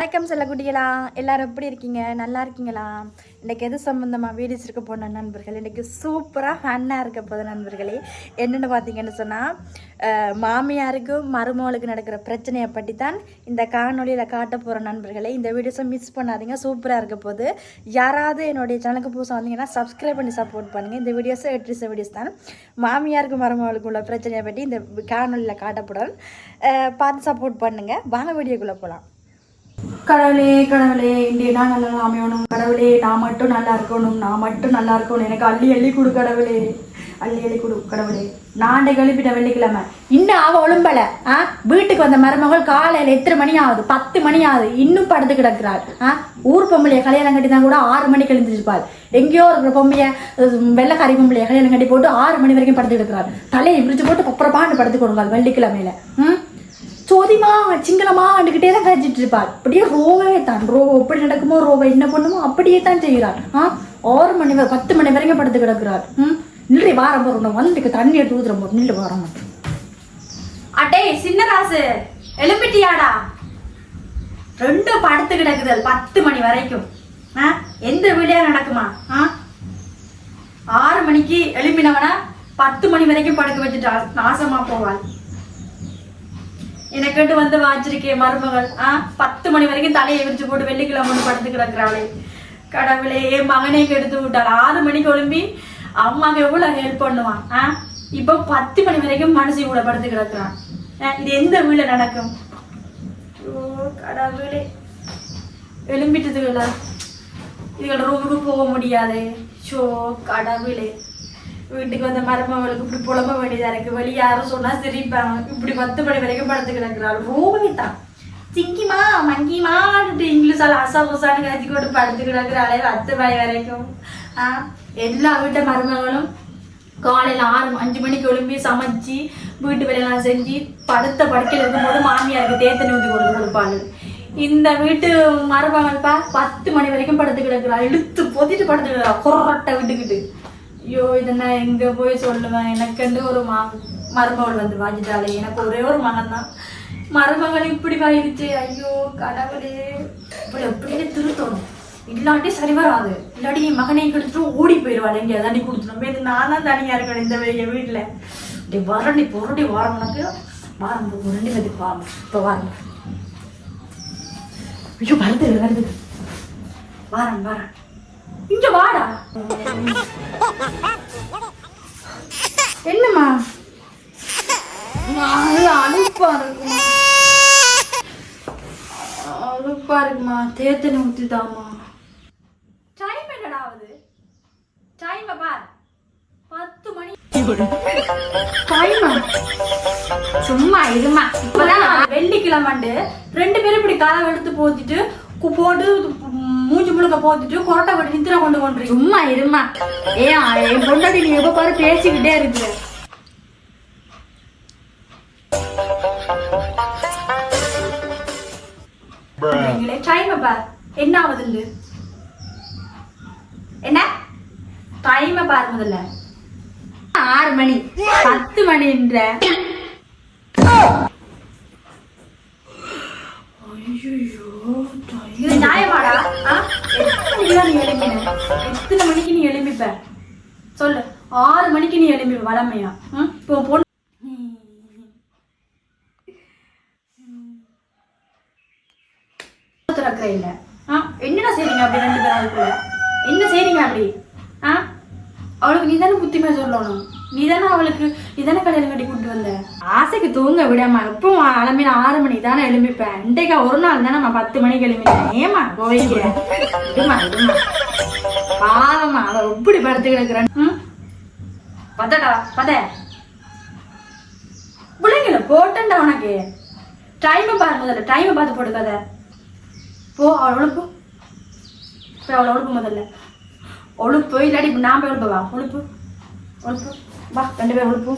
வணக்கம் செல்லக்குட்டிகளா. எல்லாரும் எப்படி இருக்கீங்க? நல்லா இருக்கீங்களா? இன்றைக்கி எது சம்மந்தமாக வீடியோஸ் இருக்க போன நண்பர்கள்? இன்றைக்கி சூப்பராக ஃபன்னாக இருக்க போகுது நண்பர்களே என்னென்னு பார்த்தீங்கன்னு சொன்னால் மாமியாருக்கும் மருமகளுக்கு நடக்கிற பிரச்சனையை பற்றி தான் இந்த காணொலியில் காட்ட போகிற நண்பர்களே இந்த வீடியோஸை மிஸ் பண்ணாதீங்க. சூப்பராக இருக்க போது யாராவது என்னுடைய சேனலுக்கு புதுசாக வந்தீங்கன்னா சப்ஸ்கிரைப் பண்ணி சப்போர்ட் பண்ணுங்கள் இந்த வீடியோஸை எட்ரிச வீடியோஸ் தான். மாமியாருக்கும் மருமகளுக்கு உள்ள பிரச்சனையை பற்றி இந்த காணொலியில் காட்டப்படும். பார்த்து சப்போர்ட் பண்ணுங்கள் வாங்க வீடியோக்குள்ளே போகலாம் கடவுளே கடவுளே இந்திய நான் நல்லா அமையணும். கடவுளே நான் மட்டும் நல்லா இருக்கணும். நான் மட்டும் நல்லா இருக்கணும். எனக்கு அள்ளி அள்ளி கொடு கடவுளே. அள்ளி அள்ளி கொடு கடவுளே. நான் கழுப்பிட்ட வெள்ளிக்கிழமை. இன்னும் அவள் ஒழும்பல ஆ? வீட்டுக்கு வந்த மருமகள் காலையில் எத்தனை மணி ஆகுது? பத்து மணி ஆகுது. இன்னும் படுத்து கிடக்கிறாள். ஆ? ஊர் பொம்பளையை கல்யாணம் கட்டி தான் கூட ஆறு மணிக்கு எழுந்திருப்பாள். எங்கேயோ இருக்கிற பொம்பைய வெள்ளக்காரி பொம்பளையை கல்யாணம் கட்டி போட்டு ஆறு மணி வரைக்கும் படுத்து கிடக்கிறாள். தலையை விரிச்சு போட்டு பப்பரப்பான்னு படுத்து கொடுங்கள் வெள்ளிக்கிழமையில. ம்? சோதிமா சிங்களமா அண்டுகிட்டே தான் கழிச்சிட்டு இருப்பாள் அப்படியே ரோவே தான் ரோ எப்படி நடக்குமோ ரோவை என்ன பண்ணுமோ அப்படியே தான் செய்கிறாள் ஆ ஆறு மணி வரை பத்து மணி வரைக்கும் படுத்து கிடக்குறாள் ம் நில்லு வாரம் போறோம் வந்துட்டு தண்ணி எடுத்து ஊத்துறோம் போது நில்லு வாரம் அடே சின்னராசு எழுப்பிட்டியாடா ரெண்டு படுத்து கிடக்குதல் பத்து மணி வரைக்கும் ஆ எந்த வீடியா நடக்குமா ஆ ஆறு மணிக்கு எழுப்பினவனா பத்து மணி வரைக்கும் படுக்க வச்சுட்டு நாசமா போவாள் எனக்கிட்டு வந்து வாச்சிருக்கேன் மருமகள். ஆ பத்து மணி வரைக்கும் தலையை விரிச்சு போட்டு வெள்ளிக்கிழமை படுத்து கிடக்குறாளே. கடவுளே என் மகனே கெடுத்து விட்டாள். ஆறு மணிக்கு எழும்பி அம்மாக்கு எவ்வளவு ஹெல்ப் பண்ணுவான் ஆ இப்போ பத்து மணி வரைக்கும் மனசு கூட படுத்து கிடக்குறான். இது எந்த வீட்டுல நடக்கும்? ஓ கடவுளே. எழும்பிட்டதுகளா? இதுகள் ரூமுக்கு போக முடியாது. ஷோ கடவுளே. வீட்டுக்கு வந்த மருமகளுக்கு இப்படி புலம்ப வேண்டியதா இருக்கு. வெளியே யாரும் சொன்னா சிரிப்பாங்க இப்படி பத்து மணி வரைக்கும் படுத்து கிடக்குறாள். ரோபி சிங்கிமா மங்கிமா இங்கிலீஷால் அசா புசான்னு கத்தி கொண்டு படுத்து கிடக்குறாளே பத்து மணி வரைக்கும். ஆ எல்லா வீட்டு மருமகளும் காலையில ஆறு அஞ்சு மணிக்கு எழும்பி சமைச்சு வீட்டு வேலையெல்லாம் செஞ்சு படுத்த படுக்கையில் இருக்கும்போது மாமியாருக்கு தேத்தனை ஊற்றி கொடுத்து கொடுப்பாங்க. இந்த வீட்டு மருமகள் பா பத்து மணி வரைக்கும் படுத்து கிடக்குறா. இழுத்து பொத்திட்டு படுத்து கிடக்குறா. கொரோட்டை விட்டுக்கிட்டு. ஐயோ இதை நான் எங்க போய் சொல்லுவேன்? எனக்குன்னு ஒரு மா மருமகள் வந்து வாங்கிட்டாளே எனக்கு ஒரே ஒரு மகன் தான் மருமகள் இப்படி வாங்கிடுச்சு ஐயோ கடவுளே. இப்படி எப்படியே திருத்தணும்? இல்லாட்டி சரி வராது. இல்லாட்டி என் மகனை கெடுத்துட்டு ஓடி போயிடுவாள். எங்கேயா தண்ணி கொடுத்துடும் இது நான் தான் தனியா இருக்கணும் இந்த வே- என் வீட்டுல இப்படி வரண்டி பொருடி வாரம் உனக்கு. வாரம் போ, ரெண்டு பேத்துக்கு வாரம். இப்போ வாரம். ஐயோ வருது வருது. வாரம் வாரம். இங்க வாடா. என்னம்மா? அது அழுப்பா இருக்குமா? அழுப்பா இருக்குமா? தேத்தனை ஊத்திதாமா டைம் என்னடா ஆகுது? டைம் பார். பத்து மணி. டைமா சும்மா இருமா. இப்பதான் வெள்ளிக்கிழமை ரெண்டு பேரும் இப்படி கதை எடுத்து போத்திட்டு கு- போட்டு மூஞ்சி முழுக்க போத்திட்டு கொரட்டை கொண்டு நித்திர கொண்டு கொண்டு சும்மா இருமா. ஏன் என் பொண்டாட்டி நீ எப்ப பாரு பேசிக்கிட்டே இருக்கு. டைம் பார். என்ன ஆகுதுண்டு என்ன? டைம் பார் முதல்ல. ஆறு மணி. பத்து மணின்ற. எத்தனை நீ எழுப்பின எத்தனை மணிக்கு நீ எழுப்பிப்ப சொல்லு. ஆறு மணிக்கு நீ எழும்பி வளமையா? ம்? இப்போ பொண்ணு திறக்கிற இல்ல. ஆ? என்னடா செய்றீங்க அப்படி ரெண்டு பேரும் அதுக்குள்ள? என்ன செய்றீங்க அப்படி? ஆ? அவளுக்கு நீ தானே புத்திமே சொல்லணும். நீ தானே அவளுக்கு இதான தானே கட்டி கூட்டு வந்த? ஆசைக்கு தூங்க விடாம எப்பவும் அலமையில ஆறு மணிக்கு தானே எழும்பிப்பேன். இன்றைக்கு ஒரு நாள் தானே நான் பத்து மணிக்கு எழுப்பினேன் ஏமா போய்க்கிறேன் பாவமா அவ எப்படி படுத்து கிடக்குறேன் பத்தடா பதடா பத. பிள்ளைங்கள போட்டேன்டா உனக்கு. டைமை பாரு முதல்ல டைமை பார்த்து போட்டுக்காத போ அவள் ஒழுப்பு. போய் அவளை ஒழுப்பு முதல்ல. ஒழுப்பு இல்லாட்டி நான் போய் ஒழுப்பு ஒழுப்பு ஒழுப்பு. வா ரெண்டு பேரும் ஒழுப்பு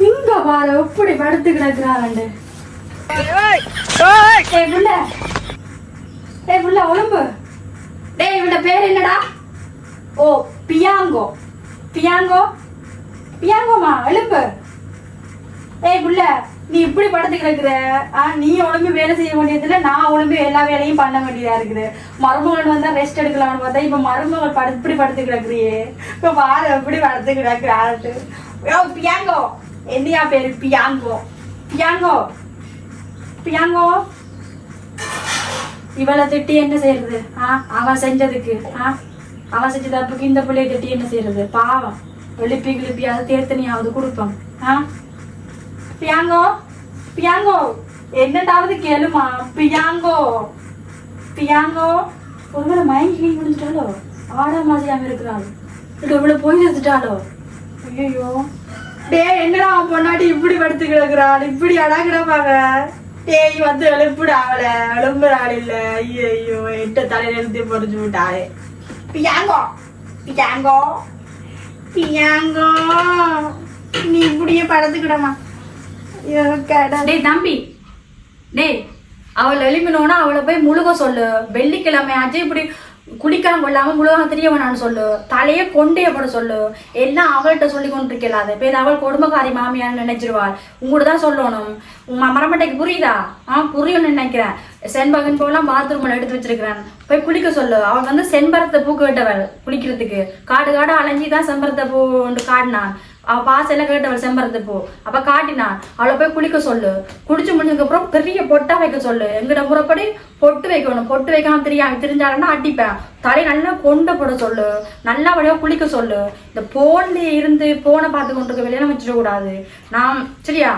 இங்க பாரு எப்படி படுத்து கிடக்குறாண்டு ஏய் புள்ள ஏய் புள்ள ஒழும்பு டேய் இவட பேர் என்னடா ஓ பியாங்கோ பியாங்கோ பியாங்கோமா எழுப்பு ஏய் புள்ள நீ இப்படி படுத்து கிடக்குற? நீ ஒழுங்கு வேலை செய்ய வேண்டியதுல நான் ஒழுங்கு எல்லா வேலையும் பண்ண வேண்டியதா இருக்குது. மருமகள் வந்தா ரெஸ்ட் எடுக்கலாம்னு பார்த்தா இப்ப மருமகள் படு இப்படி படுத்து கிடக்குறியே? இப்ப பாரு எப்படி படுத்து கிடக்குற பியாங்கோ. என்னையா பேரு? பியாங்கோ. பியாங்கோ. பியாங்கோ. இவளை திட்டி என்ன செய்யறது? ஆ அவன் செஞ்சதுக்கு ஆ? அவன் செஞ்ச தப்புக்கு இந்த பிள்ளைய திட்டி என்ன செய்யறது? பாவம். எழுப்பி கிளப்பி அதை தேர்த்தனியாவது கொடுப்பான் ஆ? பியாங்கோ பியாங்கோ என்னதாவது கேளுமா? பியாங்கோ பியாங்கோ ஒருவேளை மயங்கி கீழ் விழுந்துட்டாலோ ஆடா மாதிரியாம இருக்கிறாள். இல்லை இவ்வளவு போய் எடுத்துட்டாலோ ஐயோ டே என்னடா அவன் பொண்டாட்டி இப்படி படுத்து கிடக்குறாள்? இப்படி அடா கிடப்பாங்க டேய் வந்து எழுப்புடா அவளை. எழும்புறாள் இல்ல. ஐயோ எட்ட தலையில இருந்து பொறிஞ்சு விட்டாளே. பியாங்கோ பியாங்கோ பியாங்கோ நீ இப்படியே படுத்துக்கிடமா டேய் தம்பி. டேய் அவள் எழுப்பினோன்னா அவளை போய் முழுக சொல்லு. வெள்ளிக்கிழமை ஆச்சு இப்படி குடிக்காம கொள்ளாம முழுகாம தெரிய வேணான்னு சொல்லு. தலையே கொண்டே போட சொல்லு. எல்லாம் அவள்கிட்ட சொல்லி கொண்டு இருக்கலாது பேர் அவள் கொடுமைக்காரி மாமியான்னு நினைச்சிருவாள். உங்கள்கிட்ட தான் சொல்லணும். உங்க மரமட்டைக்கு புரியுதா? ஆ புரியும்னு நினைக்கிறேன். செண்பகன் போலாம் பாத்ரூம்ல எடுத்து வச்சிருக்கிறேன். போய் குளிக்க சொல்லு. அவள் வந்து செம்பரத்தை பூ கேட்டவள் குளிக்கிறதுக்கு. காடு காடு அலைஞ்சி தான் செம்பரத்தை பூ காடினான் அவள் பாசையில கேட்டவள் செம்பருந்து போ. அப்ப காட்டினான் அவளை போய் குளிக்க சொல்லு. குடிச்சு முடிஞ்சதுக்கு அப்புறம் பெரிய பொட்டா வைக்க சொல்லு. எங்கிட்ட முறைப்படி பொட்டு வைக்கணும். பொட்டு வைக்காம தெரியாம தெரிஞ்சாலன்னா அடிப்பேன். தலை நல்லா கொண்ட போட சொல்லு. நல்லா வழியா குளிக்க சொல்லு. இந்த போன்ல இருந்து போனை பார்த்து கொண்டு இருக்க வெளியில வச்சிட கூடாது. நான் சரியா?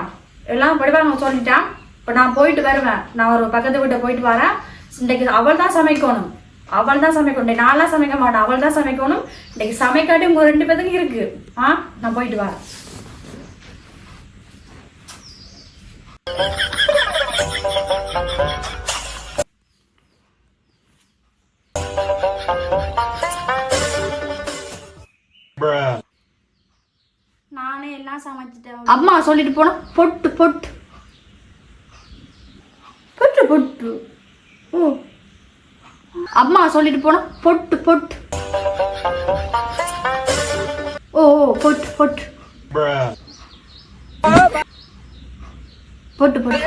எல்லாம் படிப்பாங்க சொல்லிட்டேன். இப்போ நான் போயிட்டு வருவேன். நான் ஒரு பக்கத்து வீட்டை போயிட்டு வரேன். இன்னைக்கு அவள் தான் சமைக்கணும். அவள் தான் சமைக்கணும் நான்லாம் சமைக்க மாட்டேன். அவள் தான் சமைக்கணும். இன்னைக்கு சமைக்காட்டி உங்க ரெண்டு பேத்துக்கு இருக்கு. ஆ? நான் போயிட்டு வரேன். நானே எல்லாம் சமைச்சிட்டேன். அம்மா சொல்லிட்டு போனா பொட்டு பொட்டு. பொட்டு பொட்டு. ஓ. அம்மா சொல்லிட்டு போனா பொட்டு பொட்டு. ஓ ஓ, பொட்டு பொட்டு. பொட்டு பொட்டு.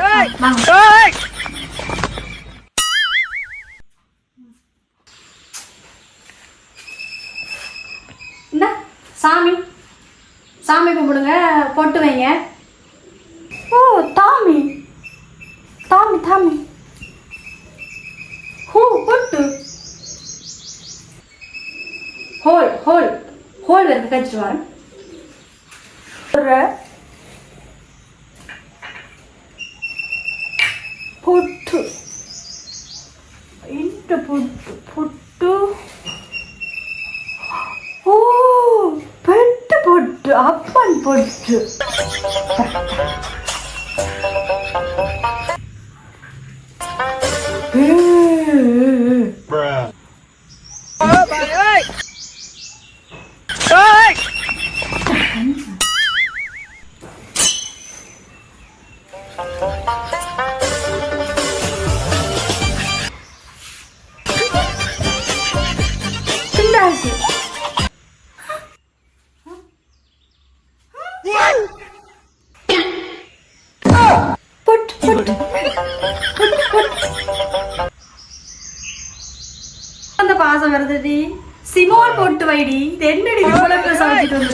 சாமி. சாமி கும்பிடுங்க பொட்டு வைங்க. ஹோல் ஹோல் ஹோல் வரைக்கும் கழிச்சிட்டு வரேன் ஒரு புட்டு. இந்த பொட்டு பொட்டு. ஓ பெட்டு பொட்டு அப்பன் பொட்டு. பாசம் வருதுடி. சிமோன் பொட்டு வைடி இது என்னடி இவ்வளவு சமைச்சிட்டு வந்து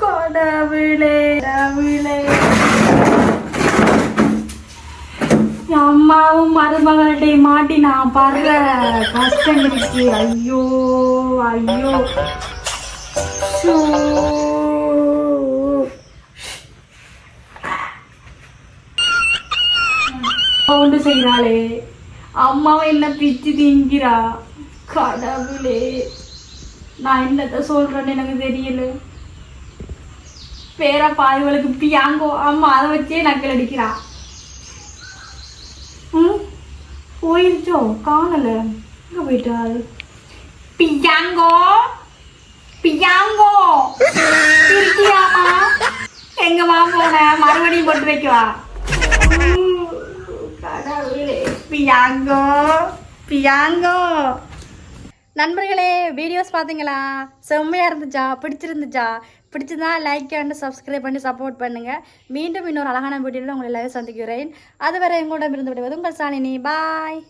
கடவுளே கடவுளே. அம்மாவும் மருமகள்கிட்ட மாட்டி நான் படுற கஷ்டம் இருக்கு ஐயோ. ஐயோ. ஒன்று செய்கிறாளே அம்மாவை என்ன பிச்சு திங்கிறா? கடவுளே. நான் என்னத்த சொல்றேன்னு எனக்கு தெரியல. பேரா பாருவளுக்கு பியாங்கோ அம்மா அதை வச்சே நக்கல் அடிக்கிறா. ம்? போயிருச்சோ? காணல. எங்க போயிட்டாள்? பியாங்கோ? பியாங்கோ? இருக்கியாமா எங்கம்மா போன? மறுபடியும் போட்டு வைக்கவா ம், கடவுளே பியாங்கோ. பியாங்கோ. நண்பர்களே வீடியோஸ் பார்த்தீங்களா செம்மையாக இருந்துச்சா? பிடிச்சிருந்துச்சா? பிடிச்சிருந்தா லைக் அண்ட் சப்ஸ்கிரைப் பண்ணி சப்போர்ட் பண்ணுங்கள் மீண்டும் இன்னொரு அழகான வீடியோவில் உங்களை எல்லாரும் சந்திக்கிறேன். அதுவரை எங்களோட இருந்து விடுவது உங்கள் சாலினி. பாய்